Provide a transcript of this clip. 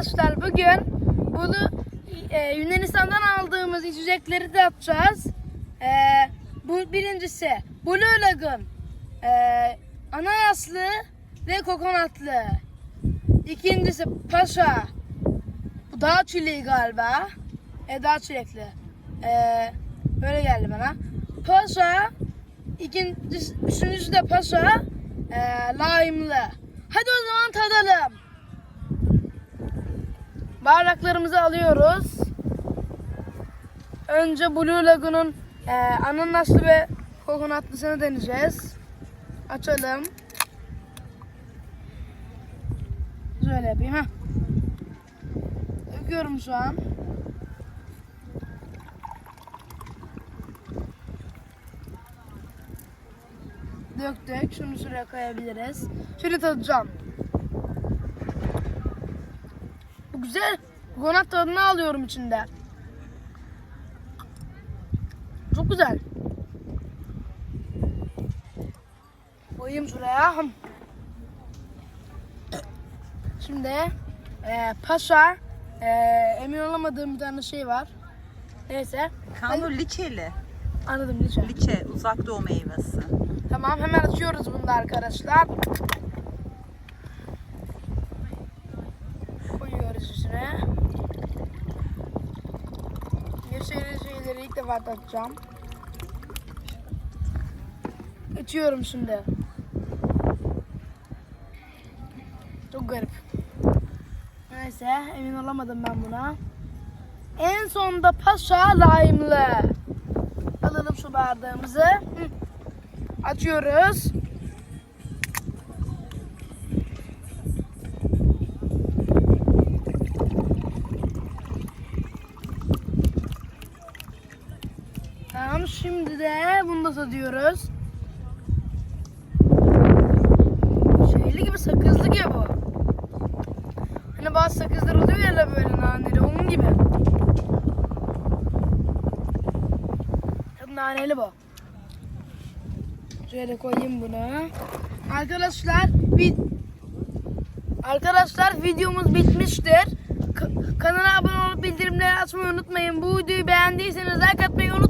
arkadaşlar bugün bunu e, Yunanistan'dan aldığımız içecekleri de atacağız. E, bu birincisi Blue Lagoon, e, ananaslı ve kokonatlı. İkincisi Paşa. Bu daha çileği galiba. E, daha çilekli. E, böyle geldi bana. Paşa. İkincisi, üçüncüsü de Paşa. E, lime'lı. Hadi o zaman tadalım. Bardaklarımızı alıyoruz. Önce Blue Lagoon'un e, ananaslı ve kokonatlısını deneyeceğiz. Açalım. Şöyle yapayım ha. Döküyorum şu an. Döktük. Şunu şuraya koyabiliriz. Şöyle tadacağım. Güzel. Kokonat tadını alıyorum içinde. Çok güzel. Koyayım şuraya. Şimdi e, paşa e, emin olamadığım bir tane şey var. Neyse. Kanlı liçeli. Anladım lütfen. Liçe, uzak doğu meyvesi. Tamam hemen açıyoruz bunu da arkadaşlar. İçine. Yeşil şeyleri ilk defa tatacağım. Açıyorum şimdi. Çok garip. Neyse emin olamadım ben buna. En sonda paşa lime'lı. Alalım şu bardağımızı. Açıyoruz. Tamam şimdi de bunu da tadıyoruz. Şeyli gibi sakızlı gibi bu. Hani bazı sakızlar oluyor ya böyle naneli onun gibi. Naneli bu. Şöyle koyayım bunu. Arkadaşlar vid Arkadaşlar videomuz bitmiştir. Ka- kanala abone olup bildirimleri açmayı unutmayın. Bu videoyu beğendiyseniz like atmayı unutmayın.